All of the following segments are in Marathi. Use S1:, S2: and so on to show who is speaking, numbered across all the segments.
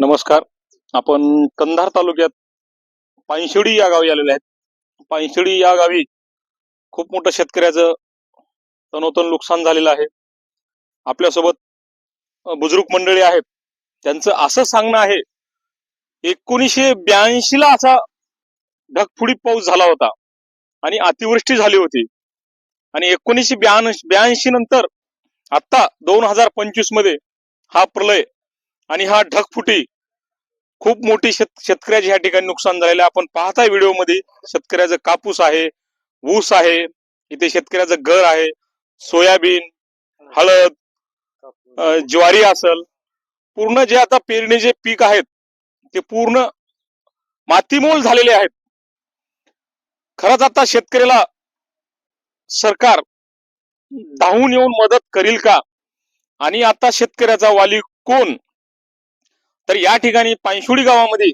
S1: नमस्कार. आपण कंधार तालुक्यात पायशिडी या गावी आलेले आहेत. पायशिडी या गावी खूप मोठं शेतकऱ्याचं तनोतन नुकसान झालेलं आहे. आपल्यासोबत बुजुर्ग मंडळी आहेत. त्यांचं असं सांगणं आहे एकोणीसशे ब्याऐंशी ला असा ढगफुडी पाऊस झाला होता आणि अतिवृष्टी झाली होती. आणि एकोणीसशे ब्याऐंशी नंतर आता दोन हजार पंचवीसमध्ये हा प्रलय आणि हा ढगफुटी खूप मोठी शेत शेतकऱ्याचे ह्या ठिकाणी नुकसान झालेलं आपण पाहताय व्हिडिओमध्ये शेतकऱ्याचं कापूस आहे ऊस आहे इथे शेतकऱ्याचं घर आहे सोयाबीन हळद ज्वारी असल. पूर्ण जे आता पेरणीचे पीक आहेत ते पूर्ण मातीमोल झालेले आहेत. खरंच आता शेतकऱ्याला सरकार धावून येऊन मदत करील का? आणि आता शेतकऱ्याचा वाली कोण? तर या ठिकाणी पानशुडी गावामध्ये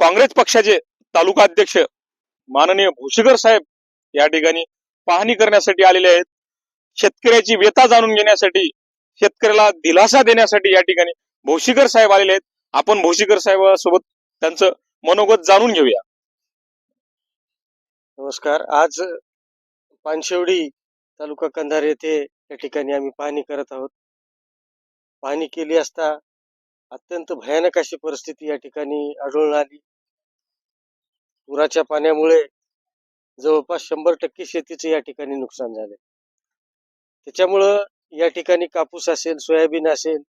S1: काँग्रेस पक्षाचे तालुका अध्यक्ष माननीय भोशीकर साहेब या ठिकाणी पाहणी करण्यासाठी आलेले आहेत. शेतकऱ्याची व्यथा जाणून घेण्यासाठी शेतकऱ्याला दिलासा देण्यासाठी या ठिकाणी भोशीकर साहेब आलेले आहेत. आपण भोशीकर साहेबांसोबत त्यांचं मनोगत जाणून घेऊया.
S2: नमस्कार. आज पानशेवडी तालुका कंधार येथे या ठिकाणी आम्ही पाहणी करत आहोत. पाहणी केली असता अत्यंत भयानक अशी परिस्थिती या ठिकाणी आढळून आली. पुराच्या पाण्यामुळे जवळपास शंभर टक्के शेतीचे या ठिकाणी नुकसान झाले. त्याच्यामुळं या ठिकाणी कापूस असेल सोयाबीन असेल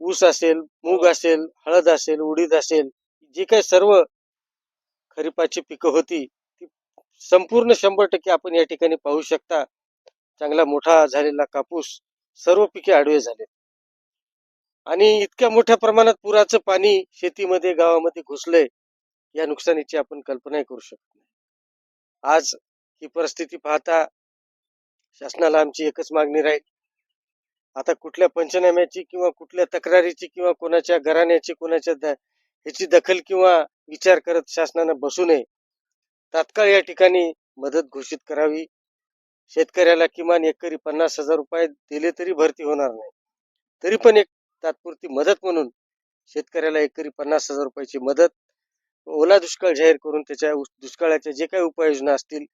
S2: ऊस असेल मूग असेल हळद असेल उडीद असेल जी काही सर्व खरीपाची पिकं होती ती संपूर्ण शंभर टक्के आपण या ठिकाणी पाहू शकता. चांगला मोठा झालेला कापूस सर्व पिके आडवे झाले आणि इतक्या मोठ्या प्रमाणात पुराचं पाणी शेतीमध्ये गावामध्ये घुसलंय या नुकसानीची आपण कल्पनाही करू शकत नाही. आज ही परिस्थिती पाहता शासनाला आमची एकच मागणी राहील. आता कुठल्या पंचनाम्याची किंवा कुठल्या तक्रारीची किंवा कोणाच्या घराण्याची कोणाच्या द- ह्याची दखल किंवा विचार करत शासनानं बसू नये तात्काळ या ठिकाणी मदत घोषित करावी. शेतकऱ्याला किमान एकरी पन्नास हजार रुपये दिले तरी भरती होणार नाही. तरी पण एक तात्पुरती मदत म्हणून शेतकऱ्याला एकरी पन्नास हजार रुपयाची मदत ओला दुष्काळ जाहीर करून त्याच्या दुष्काळाच्या जे काही उपाययोजना असतील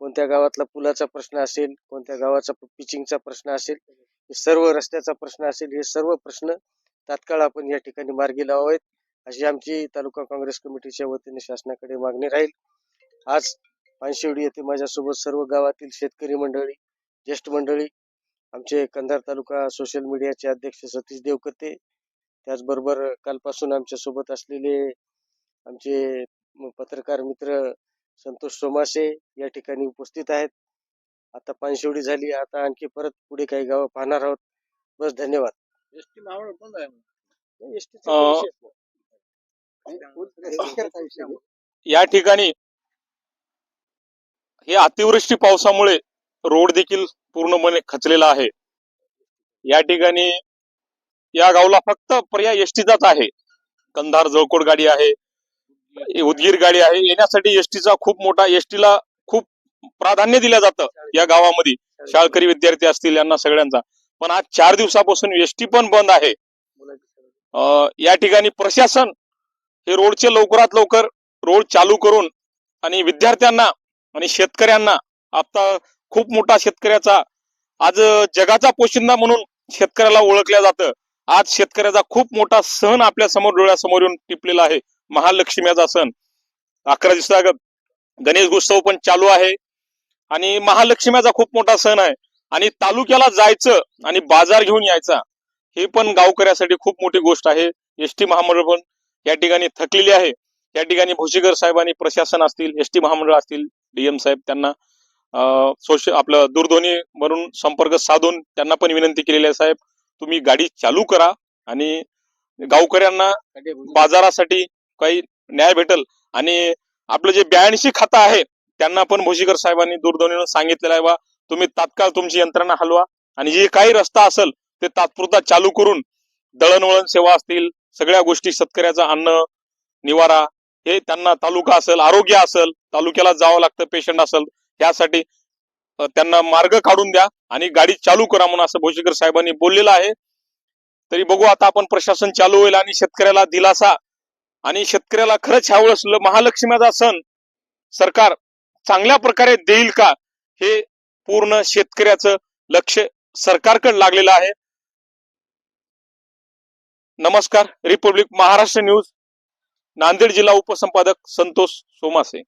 S2: कोणत्या गावातला पुलाचा प्रश्न असेल कोणत्या गावाचा पिचिंगचा प्रश्न असेल हे सर्व रस्त्याचा प्रश्न असेल हे सर्व प्रश्न तात्काळ आपण या ठिकाणी मार्गी लावावेत. अशी आमची तालुका काँग्रेस कमिटीच्या वतीने शासनाकडे मागणी राहील. आज पानशिवडी येथे माझ्यासोबत सर्व गावातील शेतकरी मंडळी ज्येष्ठ मंडळी आमचे कंधार तालुका सोशल मीडियाचे अध्यक्ष सतीश देवकते. त्याचबरोबर कालपासून आमच्यासोबत असलेले आमचे पत्रकार मित्र संतोष सोमासे या ठिकाणी उपस्थित आहेत. आता पानशिवडी झाली. आता आणखी परत पुढे काही गावं पाहणार आहोत. बस धन्यवाद.
S1: या ठिकाणी हे अतिवृष्टी पावसामुळे रोड देखील पूर्णपणे खचलेला आहे. या ठिकाणी या गावला फक्त पर्याय एसटीचाच आहे. कंधार जळकोट गाडी आहे. उदगीर गाडी आहे. येण्यासाठी एसटीचा खूप मोठा एसटीला खूप प्राधान्य दिलं जातं या गावामध्ये. शाळकरी विद्यार्थी असतील यांना सगळ्यांचा. पण आज चार दिवसापासून एसटी पण बंद आहे. या ठिकाणी प्रशासन हे रोडचे लवकरात लवकर रोड चालू करून आणि विद्यार्थ्यांना आणि शेतकऱ्यांना आता खूप मोठा शेतकऱ्याचा आज जगाचा पोशिंदा म्हणून शेतकऱ्याला ओळखल्या जातं. आज शेतकऱ्याचा खूप मोठा सण आपल्यासमोर डोळ्यासमोर येऊन टिपलेला आहे. महालक्ष्मीचा सण. अकरा दिवसा गणेश उत्सव पण चालू आहे. आणि महालक्ष्मीचा खूप मोठा सण आहे. आणि तालुक्याला जायचं आणि बाजार घेऊन यायचा हे पण गावकऱ्यासाठी खूप मोठी गोष्ट आहे. एस टी महामंडळ पण या ठिकाणी थकलेली आहे. या ठिकाणी भोशीकर साहेबांनी प्रशासन असतील एस टी महामंडळ असतील डीएम साहेब त्यांना सोशल आपलं दूरध्वनी वरून संपर्क साधून त्यांना पण विनंती केलेली आहे साहेब. तुम्ही गाडी चालू करा आणि गावकऱ्यांना बाजारासाठी काही न्याय भेटल आणि आपलं जे ब्याऐंशी खातं आहे त्यांना पण भोशीकर साहेबांनी दूरध्वनीनं सांगितलेलं आहे बा तुम्ही तात्काळ तुमची यंत्रणा हलवा आणि जे काही रस्ता असेल ते तात्पुरता चालू करून दळणवळण सेवा असतील सगळ्या गोष्टी शेतकऱ्याचं अन्न निवारा हे त्यांना तालुका असेल आरोग्य असेल तालुक्याला जावं लागतं पेशंट असेल त्यासाठी त्यांना मार्ग काढून द्या आणि गाडी चालू करा म्हणून असं भोशीकर साहेबांनी बोललेलं आहे. तरी बघू आता आपण प्रशासन चालू होईल आणि शेतकऱ्याला दिलासा. आणि शेतकऱ्याला खरंच ह्यावेळेस असलं महालक्ष्मीचा सण सरकार चांगल्या प्रकारे देईल का हे पूर्ण शेतकऱ्याचं लक्ष सरकारकडे लागलेलं आहे. नमस्कार रिपब्लिक महाराष्ट्र न्यूज नांदेड जिल्हा उपसंपादक संतोष सोमासे.